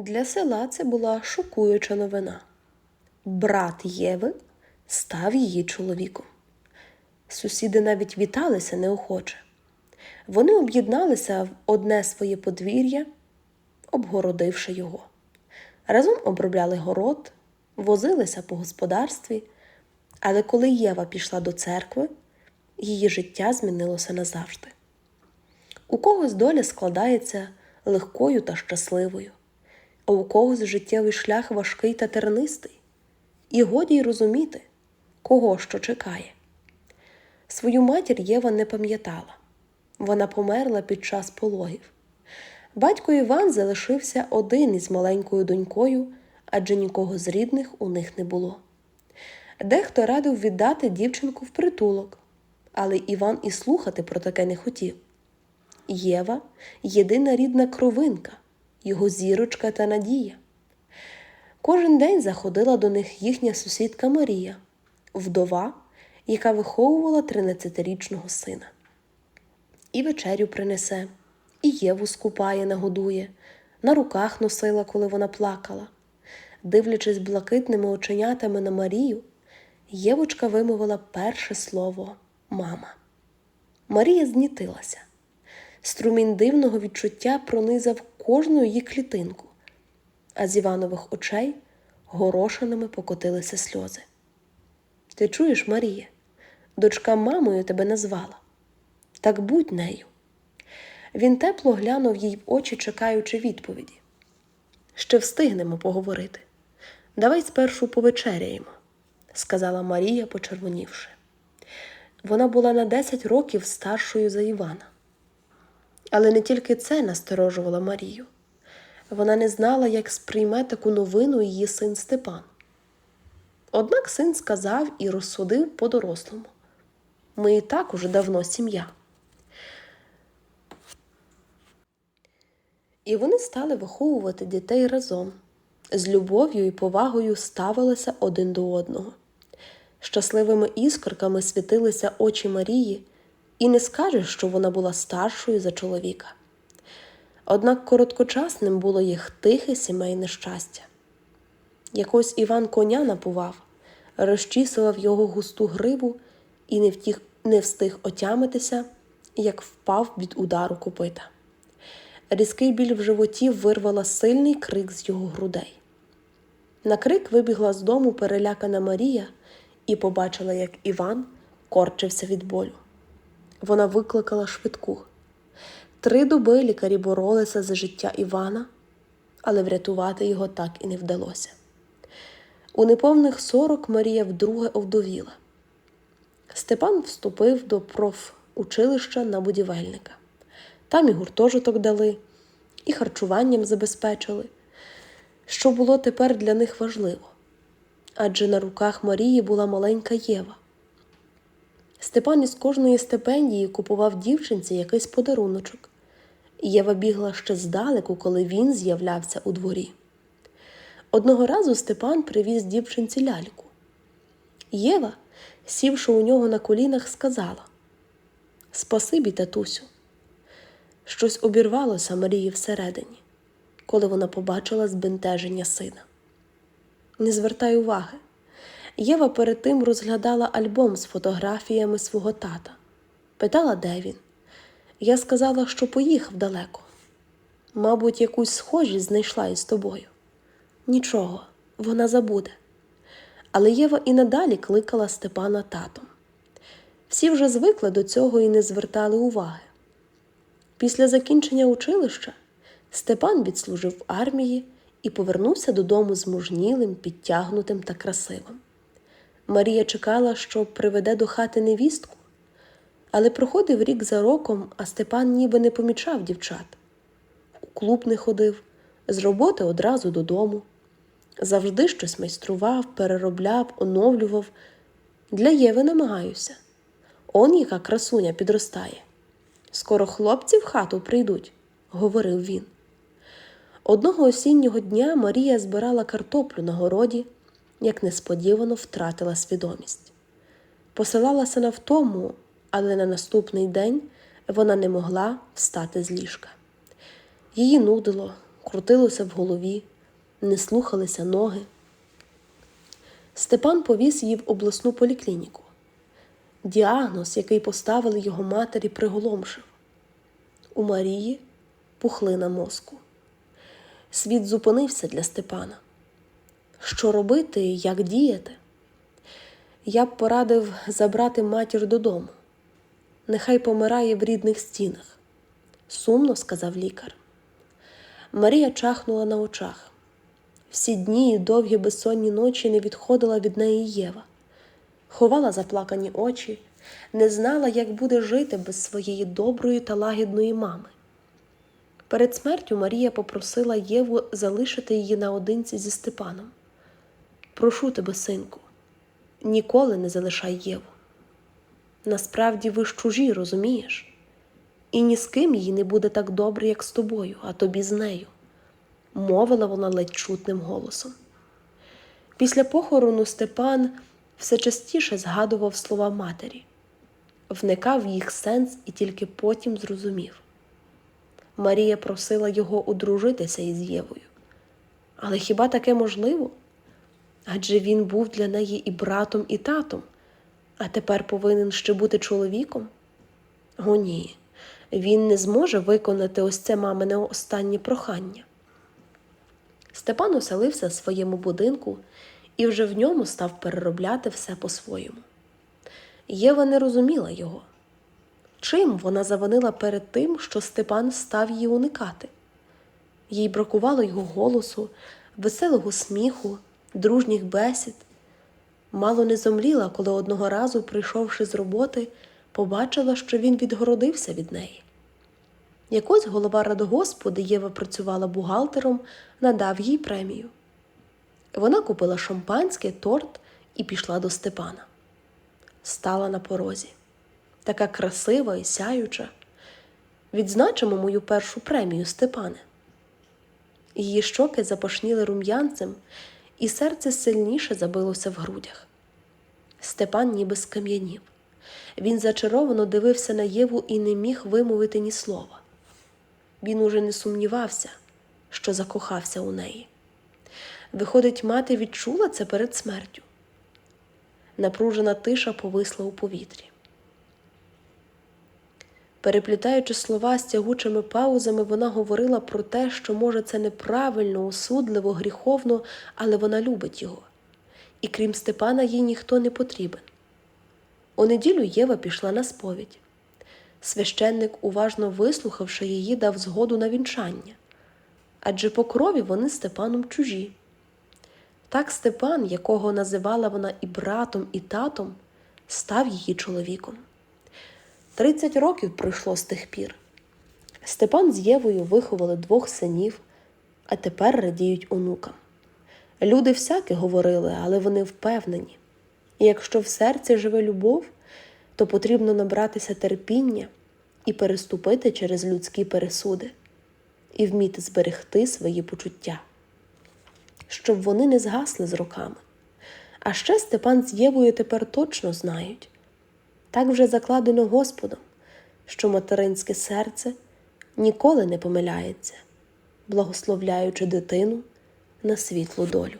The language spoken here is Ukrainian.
Для села це була шокуюча новина. Брат Єви став її чоловіком. Сусіди навіть віталися неохоче. Вони об'єдналися в одне своє подвір'я, обгородивши його. Разом обробляли город, возилися по господарстві, але коли Єва пішла до церкви, її життя змінилося назавжди. У когось доля складається легкою та щасливою, а у когось життєвий шлях важкий та тернистий, і годі й розуміти, кого що чекає. Свою матір Єва не пам'ятала. Вона померла під час пологів. Батько Іван залишився один із маленькою донькою, адже нікого з рідних у них не було. Дехто радив віддати дівчинку в притулок, але Іван і слухати про таке не хотів. Єва єдина рідна кровинка, його зірочка та надія. Кожен день заходила до них їхня сусідка Марія, вдова, яка виховувала 13-річного сина. І вечерю принесе, і Єву скупає, нагодує, на руках носила, коли вона плакала. Дивлячись блакитними оченятами на Марію, Євочка вимовила перше слово мама. Марія знітилася. Струмінь дивного відчуття пронизав кожну її клітинку, а з Іванових очей горошинами покотилися сльози. Ти чуєш, Марія, дочка мамою тебе назвала. Так будь нею. Він тепло глянув їй в очі, чекаючи відповіді. Ще встигнемо поговорити. Давай спершу повечеряємо, сказала Марія, почервонівши. Вона була на 10 років старшою за Івана. Але не тільки це насторожувало Марію. Вона не знала, як сприйме таку новину її син Степан. Однак син сказав і розсудив по-дорослому ми і так уже давно сім'я. І вони стали виховувати дітей разом, з любов'ю і повагою ставилися один до одного. Щасливими іскорками світилися очі Марії, і не скажеш, що вона була старшою за чоловіка. Однак короткочасним було їх тихе сімейне щастя. Якось Іван коня напував, розчісував його густу гриву і не, втіх, не встиг отямитися, як впав від удару копита. Різкий біль в животі вирвала сильний крик з його грудей. На крик вибігла з дому перелякана Марія і побачила, як Іван корчився від болю. Вона викликала швидку. Три доби лікарі боролися за життя Івана, але врятувати його так і не вдалося. У неповних сорок Марія вдруге овдовіла. Степан вступив до профучилища на будівельника. Там і гуртожиток дали, і харчуванням забезпечили, що було тепер для них важливо. Адже на руках Марії була маленька Єва. Степан із кожної стипендії купував дівчинці якийсь подаруночок. Єва бігла ще здалеку, коли він з'являвся у дворі. Одного разу Степан привіз дівчинці ляльку. Єва, сівши у нього на колінах, сказала Спасибі, татусю. Щось обірвалося Марії всередині, коли вона побачила збентеження сина. Не звертай уваги. Єва перед тим розглядала альбом з фотографіями свого тата, питала, де він. Я сказала, що поїхав далеко. Мабуть, якусь схожість знайшла із тобою. Нічого, вона забуде. Але Єва і надалі кликала Степана татом. Всі вже звикли до цього і не звертали уваги. Після закінчення училища Степан відслужив в армії і повернувся додому змужнілим, підтягнутим та красивим. Марія чекала, що приведе до хати невістку, але проходив рік за роком, а Степан ніби не помічав дівчат. У клуб не ходив, з роботи одразу додому. Завжди щось майстрував, переробляв, оновлював. Для Єви намагаюся. Он яка красуня підростає. Скоро хлопці в хату прийдуть, говорив він. Одного осіннього дня Марія збирала картоплю на городі, як несподівано втратила свідомість. Посилалася на втому, але на наступний день вона не могла встати з ліжка. Її нудило, крутилося в голові, не слухалися ноги. Степан повіз її в обласну поліклініку. Діагноз, який поставили його матері, приголомшив. У Марії пухлина мозку. Світ зупинився для Степана. Що робити і як діяти? Я б порадив забрати матір додому. Нехай помирає в рідних стінах, сумно сказав лікар. Марія чахнула на очах. Всі дні і довгі безсонні ночі не відходила від неї Єва, ховала заплакані очі, не знала, як буде жити без своєї доброї та лагідної мами. Перед смертю Марія попросила Єву залишити її наодинці зі Степаном. Прошу тебе, синку, ніколи не залишай Єву. Насправді ви ж чужі, розумієш? І ні з ким їй не буде так добре, як з тобою, а тобі з нею, мовила вона ледь чутним голосом. Після похорону Степан все частіше згадував слова матері, вникав в їх сенс і тільки потім зрозумів. Марія просила його одружитися із Євою. Але хіба таке можливо? Адже він був для неї і братом, і татом, а тепер повинен ще бути чоловіком? О, ні, він не зможе виконати ось це мамине останнє прохання. Степан оселився в своєму будинку і вже в ньому став переробляти все по-своєму. Єва не розуміла його. Чим вона завинила перед тим, що Степан став її уникати? Їй бракувало його голосу, веселого сміху, дружніх бесід. Мало не зомліла, коли одного разу, прийшовши з роботи, побачила, що він відгородився від неї. Якось голова радгоспу, де Єва працювала бухгалтером, надав їй премію. Вона купила шампанське, торт і пішла до Степана. Стала на порозі така красива і сяюча. Відзначимо мою першу премію, Степане. Її щоки запашніли рум'янцем, і серце сильніше забилося в грудях. Степан ніби скам'янів. Він зачаровано дивився на Єву і не міг вимовити ні слова. Він уже не сумнівався, що закохався у неї. Виходить, мати відчула це перед смертю. Напружена тиша повисла у повітрі. Переплітаючи слова з тягучими паузами, вона говорила про те, що, може, це неправильно, осудливо, гріховно, але вона любить його. І крім Степана, їй ніхто не потрібен. У неділю Єва пішла на сповідь. Священник, уважно вислухавши її, дав згоду на вінчання адже по крові вони Степаном чужі. Так Степан, якого називала вона і братом, і татом, став її чоловіком. Тридцять років пройшло з тих пір. Степан з Євою виховали двох синів, а тепер радіють онукам. Люди всяке говорили, але вони впевнені. І якщо в серці живе любов, то потрібно набратися терпіння і переступити через людські пересуди, і вміти зберегти свої почуття, щоб вони не згасли з роками. А ще Степан з Євою тепер точно знають так вже закладено Господом, що материнське серце ніколи не помиляється, благословляючи дитину на світлу долю.